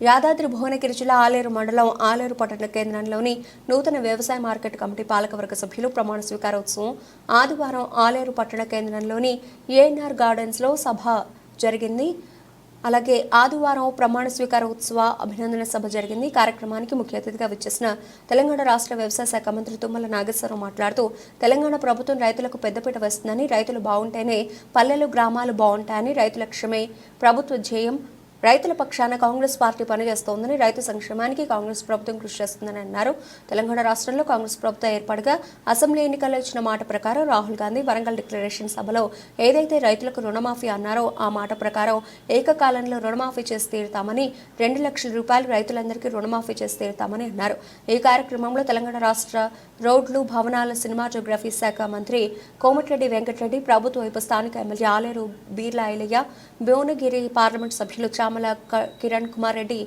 యాదాద్రి భువనగిరి జిల్లా ఆలేరు మండలం ఆలేరు పట్టణ కేంద్రంలోని నూతన వ్యవసాయ మార్కెట్ కమిటీ పాలకవర్గ సభ్యులు ప్రమాణ స్వీకారోత్సవం ఆదివారం ఆలేరు పట్టణ కేంద్రంలోని ఏఎన్ఆర్ గార్డెన్స్లో సభ జరిగింది. అలాగే ఆదివారం ప్రమాణ స్వీకార ఉత్సవ అభినందన సభ జరిగింది. కార్యక్రమానికి ముఖ్య అతిథిగా విచ్చేసిన తెలంగాణ రాష్ట్ర వ్యవసాయ శాఖ మంత్రి తుమ్మల నాగేశ్వరరావు మాట్లాడుతూ తెలంగాణ ప్రభుత్వం రైతులకు పెద్దపీట వేస్తుందని రైతులు బాగుంటేనే పల్లెలు గ్రామాలు బాగుంటాయని రైతు లక్ష్యమే ప్రభుత్వ ధ్యేయం. రైతుల పక్షాన కాంగ్రెస్ పార్టీ పనిచేస్తోందని రైతు సంక్షేమానికి కాంగ్రెస్ ప్రభుత్వం కృషి చేస్తుందని అన్నారు. తెలంగాణ రాష్ట్రంలో కాంగ్రెస్ ప్రభుత్వం ఏర్పాటుగా అసెంబ్లీ ఎన్నికల్లో ఇచ్చిన మాట ప్రకారం రాహుల్ గాంధీ వరంగల్ డిక్లరేషన్ సభలో ఏదైతే రైతులకు రుణమాఫీ అన్నారో ఆ మాట ప్రకారం ఏకకాలంలో రుణమాఫీ చేసి తీరుతామని రెండు లక్షల రూపాయలు రైతులందరికీ రుణమాఫీ చేసి తీరుతామని అన్నారు. ఈ కార్యక్రమంలో తెలంగాణ రాష్ట్ర రోడ్లు భవనాల సినిమాటోగ్రఫీ శాఖ మంత్రి కోమటిరెడ్డి వెంకటరెడ్డి ప్రభుత్వ వైపు స్థానిక ఎమ్మెల్యే ఆలేరు బీర్లా ఐలయ్య భువనగిరి పార్లమెంట్ సభ్యులు Chamala Kiran Kumar Reddy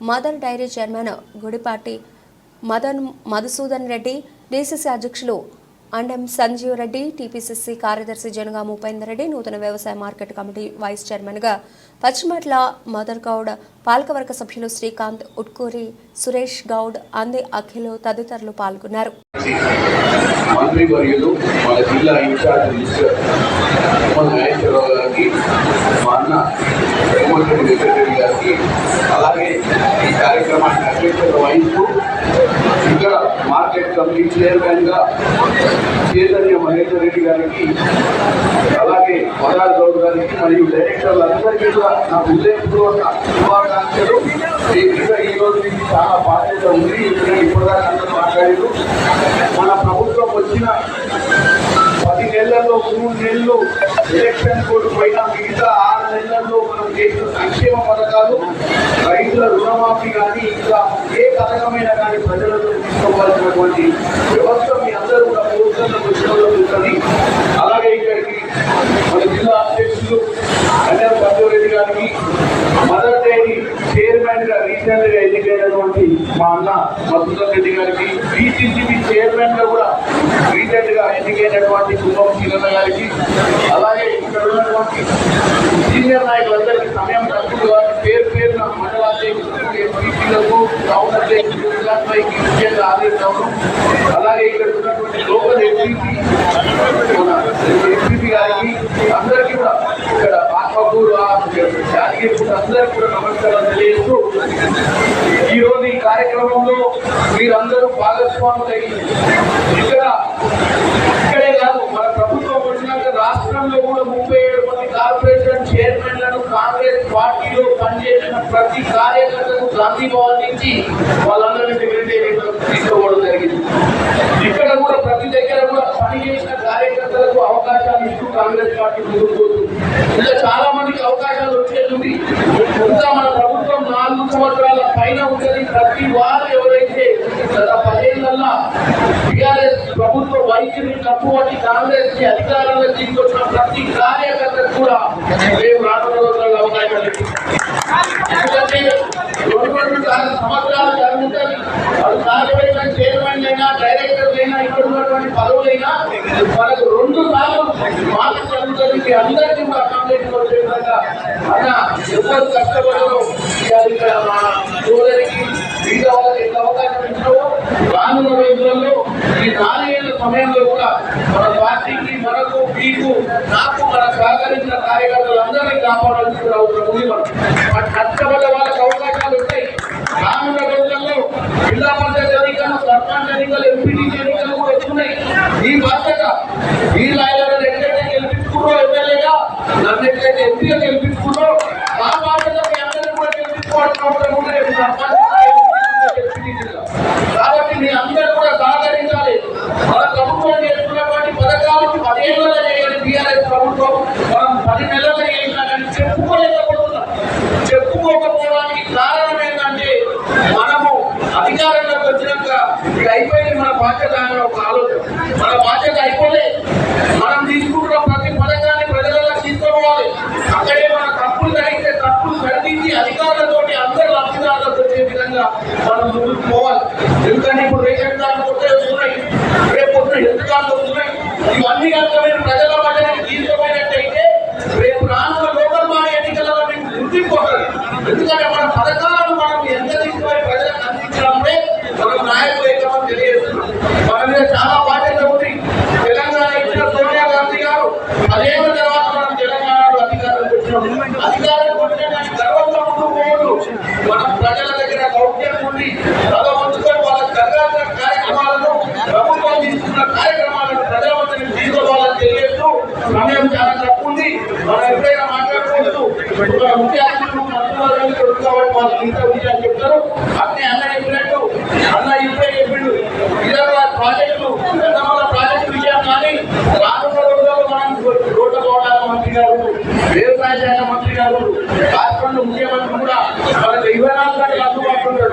Mother Dairy chairman Gudipati Madan Madhusudan Reddy DCC అధ్యక్షులు అండం సంజీవ్ రెడ్డి టీపీసీసీ కార్యదర్శి జనగా ఉపేందర్ రెడ్డి నూతన వ్యవసాయ మార్కెట్ కమిటీ వైస్ చైర్మన్గా పశ్చిమట్ల మదర్ గౌడ్ పాలకవర్గ సభ్యులు శ్రీకాంత్ ఉట్కూరి సురేష్ గౌడ్ అంది అఖిలు తదితరులు పాల్గొన్నారు. మంత్రి వర్యులు మన జిల్లా ఇన్ఛార్జ్ మినిస్టర్ మన నాగేశ్వరరావు గారికి మా అన్న కోమటిరెడ్డి వెంకటరెడ్డి గారికి అలాగే ఈ కార్యక్రమాన్ని అధ్యక్షత వహిస్తూ ఇక్కడ మార్కెట్ కమిటీ చైర్మన్గా చైతన్య మహేందర్ రెడ్డి గారికి అలాగే వరాల్ గౌడ్ గారికి మరియు డైరెక్టర్లందరికీ కూడా నా హృదయపూర్వక శుభాకాంక్షలు. ఇంకా ఈ రోజు మీకు చాలా బాధ్యత ఉంది. ఎందుకంటే ఇప్పటిదాకా అందరూ మాట్లాడారు. మన ప్రభుత్వం వచ్చిన పది నెలల్లో మూడు నెలలు ఎలక్షన్ కోడ్ పైన పథకాలు రైతుల రుణమాఫీ కానీ ఇంకా ఏ పథకమైన కానీ ప్రజలకు తీసుకోవాల్సినటువంటి వ్యవస్థ మీ అందరూ కూడా ప్రభుత్వంలో వచ్చిన ఉంటుంది అలాగే ఇక్కడికి మన జిల్లా అధ్యక్షులు కళ్యాణ్ పద్మరెడ్డి గారికి మదర్ డైరీ చైర్మన్గా రీసెంట్గా ఎన్నికైనటువంటి మా అన్న మధుసూదన్ రెడ్డి గారికి బీసీసీబీ చైర్మన్గా కూడా రీసెంట్గా ఎన్నికైనటువంటి కుంభం కిరణ్ గారికి అలాగే ఇక్కడ ఉన్నటువంటి సీనియర్ నాయకులందరికీ సమయం తక్కువగా ఎంపీలకు టౌన్ అధ్యక్షులు విలాస్ ముఖ్యంగా ఆదేశాలు అలాగే ఇక్కడ ఉన్నటువంటి లోకల్ ఎంపీపీ ఎంపీపీ గారికి అందరికీ కూడా ఇక్కడ ఆత్మకూరు యాదగిరి అందరికీ కూడా నమస్కారం తెలియజేస్తూ ఈరోజు ఈ కార్యక్రమంలో మీరందరూ భాగస్వాములై ఇక్కడ ఇక్కడే కాదు మన ప్రభుత్వం వచ్చినాక రాష్ట్రంలో కూడా ముప్పై కాంగ్రెస్ పార్టీలో పనిచేసిన ప్రతి కార్యకర్తకు గాంధీ భవన్ నుంచి వాళ్ళందరినీ సెక్రటేరియట్ తీసుకోవడం జరిగింది. ఇక్కడ కూడా ప్రతి దగ్గర కూడా పనిచేసిన కార్యకర్తలకు అవకాశాలు ఇస్తూ కాంగ్రెస్ పార్టీ ముందుకు పోతుంది. ఇలా చాలా మందికి అవకాశాలు వచ్చేది ఇంకా మన ప్రభుత్వం నాలుగు సంవత్సరాల పైన ఉంటుంది. ప్రతి వారు ఎవరైతే గత పదేళ్ళలో టిఆర్ఎస్ ప్రభుత్వ వైఖరిని తప్పుబట్టి కాంగ్రెస్కి అధికారంలో తీసుకొచ్చిన ప్రతి కార్యకర్తకు కూడా మేము రానున్న రోజుల్లో అవకాశాలు సమయంలో మన పార్టీకి మనకు మీకు నాకు మన సహకరించిన కార్యకర్తలందరినీ కాపాడాల్సిన అవసరం ఉంది మనం. కష్టపడ్డ వాళ్ళకి అవకాశాలు ఉంటాయి. రానున్న రోజుల్లో జిల్లా పంచాయతీ ఎన్నికలు సర్పంచ్ ఎన్నికలు ఎంపీటీసీ ఎన్నికలు కూడా వస్తున్నాయి ఈ బాధ్యత ఈ లాయర్లను ఎక్కడైతే గెలిపించుకున్నారో ఎమ్మెల్యేగా నన్ను ఎక్కడైతే ఎంపీగా గెలిపించుకున్నారో ఆ బాధ్యత మీ అందరినీ కూడా గెలిపించుకోవాల్సిన అవసరం ఉంది పథకాలను మనం ఎంత తీసుకుపోయి ప్రజలకు అందించడంపై మనం నాయకులు ఎక్కువ తెలియజేస్తున్నాం. మన చాలా బాధ్యత ఉంది. తెలంగాణ ఇచ్చిన సోనియా గాంధీ గారు పదేళ్ళ తర్వాత మనం తెలంగాణలో అధికారం వచ్చినాం మనం ప్రజల దగ్గర గౌరవం ఉండి తల ఉంచుకొని వాళ్ళ జరగాల్సిన కార్యక్రమాలను ప్రభుత్వం తీసుకున్న కార్యక్రమాలను ప్రజల వద్దకు తీసుకోవాలని తెలియజేస్తూ సమయం చాలా తక్కువ ఉంది. మనం ఎప్పుడైనా ముఖ్య ఇంత విషయాలు చెప్తారు అన్నీ అన్న చెప్పినట్టు అన్న ఇప్పుడే చెప్పిండు హైదరాబాద్ ప్రాజెక్టు ప్రాజెక్టు విషయం కానీ రానున్న రోజుల్లో మనం రోడ్ల మంత్రి గారు వ్యవసాయ శాఖ మంత్రి గారు రాష్ట్రంలో ముఖ్యమంత్రి కూడా మనకు ఇరవై నాలుగు గంటలు అందుబాటులో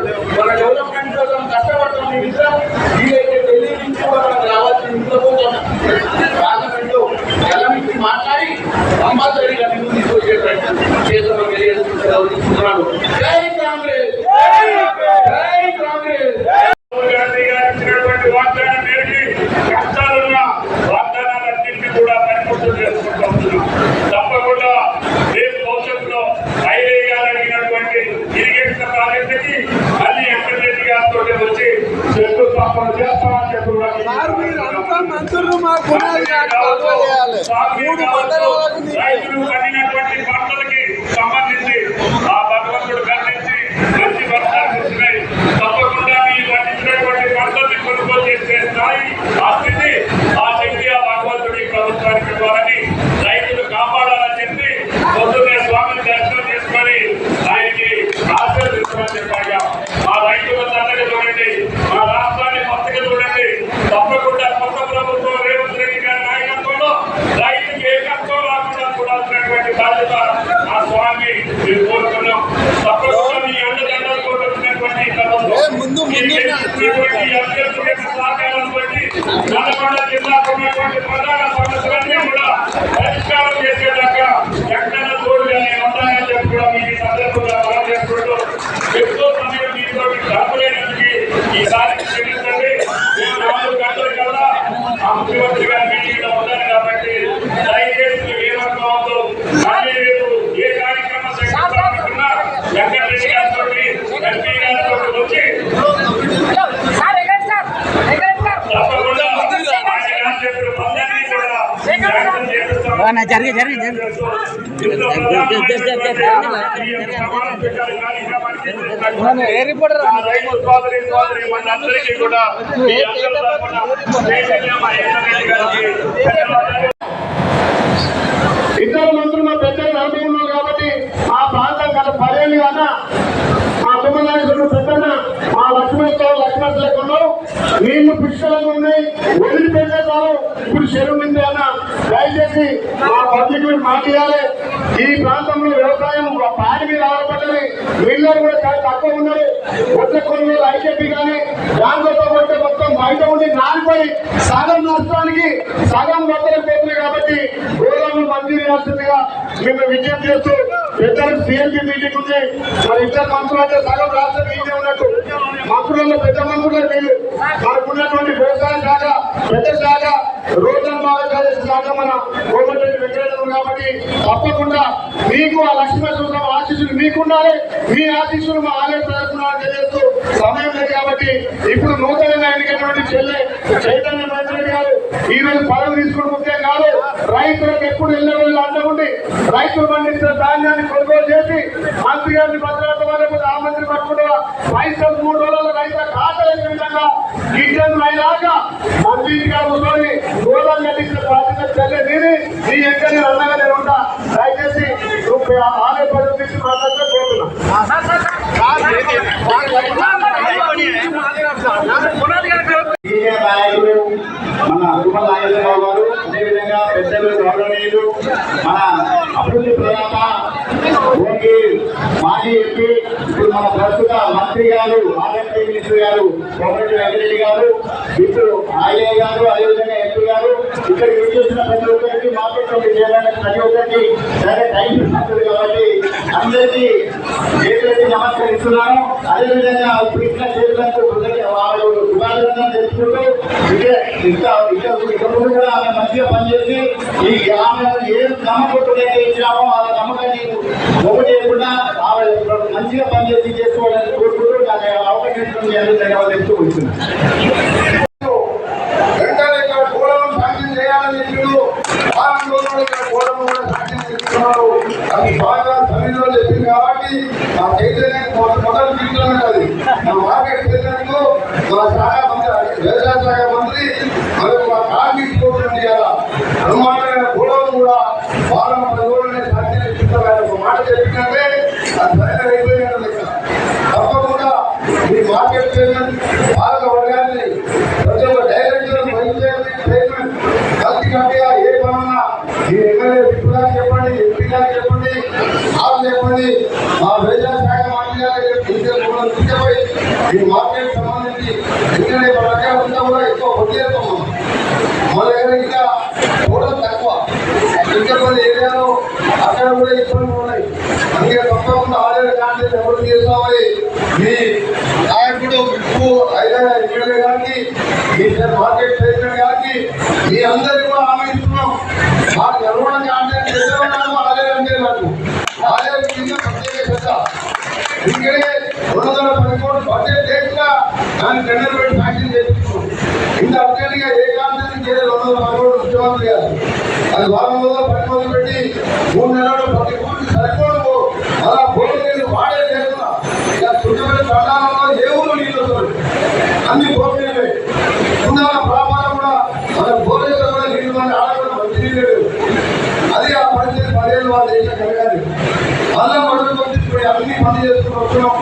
మంత్రులు మా చేయాలి మూడు మండలాలకు మేము కోరుతున్నాం తప్పకుండా మీ అండదండలు కోరుతున్నటువంటి ఈ ప్రభుత్వం ఏ ముందు అభ్యర్థులకు సహకారం బట్టి నల్గొండ జిల్లాకు ఉన్నటువంటి ప్రధాన చైతన్య మహేందర్ రెడ్డి గారికి ధన్యవాదాలు ఇద్దరు మంత్రులు నలభై ఉన్నారు కాబట్టి ఆ ప్రాంతం గత పదేళ్ళు కన్నా మా తుమ్మనాయకుడు పెద్దన్న మా లక్ష్మణతో లక్ష్మణ్ లేకున్నావు నీళ్ళు పుష్కలంగా ఉన్నాయి. వదిలిపెట్టే ఇప్పుడు చెరువు ఉంది అన్న దయచేసి మా పబ్లిక్ మాట మాట్లాడాలి ఈ ప్రాంతంలో వ్యవసాయం పాడి మీద ఆధారపడ్డది. వీళ్ళని కూడా చాలా తక్కువ ఉన్నారు కొత్త కొనుగోలు ఐకేపీ కానీ దాంతో కొట్టే మొత్తం బయట ఉండి నానిపోయి సగం నష్టానికి సగం మొత్తం పోతుంది కాబట్టి గోదాములు మంజూరు చేస్తుందిగా మేము విజ్ఞప్తి చేస్తూ ఇద్దరు సిఎల్పి మీటింగ్ ఉంది. మరి ఇద్దరు మంత్రులు అంటే సగం రాష్ట్రం మీదే ఉన్నట్టు. మంత్రులలో పెద్ద మంత్రులే వీళ్ళు మనకున్నటువంటి వ్యవసాయ శాఖ పెద్ద శాఖ రోజన్ బాగా శాఖ మన కాబట్టి తప్పకుండా మీకు ఆ లక్ష్మీ ఆశీస్సులు మీకుండాలి. మీ ఆశీస్సులు మా ఆలయ ప్రదర్శన తెలియజేస్తూ సమయం లేదు కాబట్టి ఇప్పుడు నూతనంగా ఎన్నికైనటువంటి చెల్లె చైతన్య మంత్రి గారు ఈ రోజు పదవి తీసుకుని ముఖ్యం కాదు. రైతులకు ఎప్పుడు ఇళ్ళ రోజులు అడ్డకుండి రైతులు పండించిన ధాన్యాన్ని కొనుగోలు చేసి మంత్రి గారిని భద్రత వరకు ఆ మంత్రి పట్టుకుంటా పైసలు మూడు రోజుల రైతుల ఖాతాలైన విధంగా అయినాక మంత్రి గారు కూర్చొని గోదాం కట్టించిన బాధ్యత చెల్లె నేనే నీ ఎక్కడ అన్నగా నేను ఉంటా దయచేసి నువ్వు ఆలయ పదవి తీసి మాట్లాడితే కోరుతున్నా సీనియర్ నాయకులు మన కుమార్ నాగేశ్వరరావు గారు అదేవిధంగా పెద్దలు గౌరవనీయులు మన అభివృద్ధి ప్రదాత భోగి మాజీ ఎంపీ ఇప్పుడు మన ప్రస్తుత మంత్రి గారు ఆర్ఎంపీ మినిస్టర్ గారు రెడ్డి గారు ఇప్పుడు ఆయే గారు అదేవిధంగా ఎంపీ గారు ఇక్కడ చేస్తున్న ప్రతి ఒక్కరికి మాట్లాడుతుంది చేయాలని ప్రతి ఒక్కరికి సరే టైం ఇస్తుంది కాబట్టి అందరికీ చేతులకి నమస్కరిస్తున్నాను. అదేవిధంగా ఇప్పుడు ఇచ్చిన చేతులకు వాళ్ళు శుభాకాంక్షలు తెలుసుకుంటూ ఇక్కడ ఇంకా ఇక్కడ ఇక్కడ కూడా ఆమె మంచిగా పనిచేసి ఈ గ్రామంలో ఏ నమ్మకం ఇచ్చినామో వాళ్ళ నమ్మకాన్ని ఒకటి చేయకుండా ఆమె మంచిగా పనిచేసి చేసుకోవాలని కోరుకుంటూ నాకు అవకాశం ధన్యవాదాలు చెప్తూ కూర్చున్నాను. అది బాగా తమిళలో చెప్పింది కాబట్టి నా చైతన్యం మొదటి దిగుతున్నది నా మార్కెట్ వెళ్ళినందుకు నా ఈ మార్కెట్ సంబంధించి ఎందుకంటే మన దగ్గర కూడా ఎక్కువ వడ్డీ మన దగ్గర ఇంకా కూడా తక్కువ. ఇంకా కొన్ని ఏరియాలో అక్కడ కూడా ఇబ్బందులు ఉన్నాయి. అందుకే తప్పకుండా ఆదాయ కాంట్రాక్ట్ ఎవరు చేస్తామని మీ నాయకుడు విప్పు ఎమ్మెల్యే గారికి మీ మార్కెట్ ప్రెసిడెంట్ గారికి మీ అందరికీ కూడా హామీ మాకు ఎవరైనా కాంట్రాక్ట్ చేస్తామన్నాము అంటే నాకు. కింద ప్రత్యేక ఇంకే బడ్జెట్ లేకుండా దాన్ని టెండర్ పెట్టి శాంక్షన్ చేస్తున్నాం ఇంత అర్జెంట్గా ఏ కాంట్రాక్ట్ చేయలేదు రెండు వందల ముఖ్యమంత్రి గారు అది వారం రోజులు పది రోజులు పెట్టి మూడు నెలలు ప్రతి ఊరికి సరిపోదు అలా భోజనం వాడే లేకుండా ఇలా చుట్టుపక్కల తండాలలో ఏ ఊరు నీళ్ళు వస్తుంది? అన్ని భోజనమే ఉన్న వ్యాపారం కూడా మన భోజనం కూడా నీళ్ళు మన ఆడకుండా మంచి నీళ్ళు అది ఆ పరిస్థితి పదేళ్ళు వాళ్ళ దేశం కలగాలి. మళ్ళా మొదలు అన్ని పని చేసుకుని వస్తున్నాం.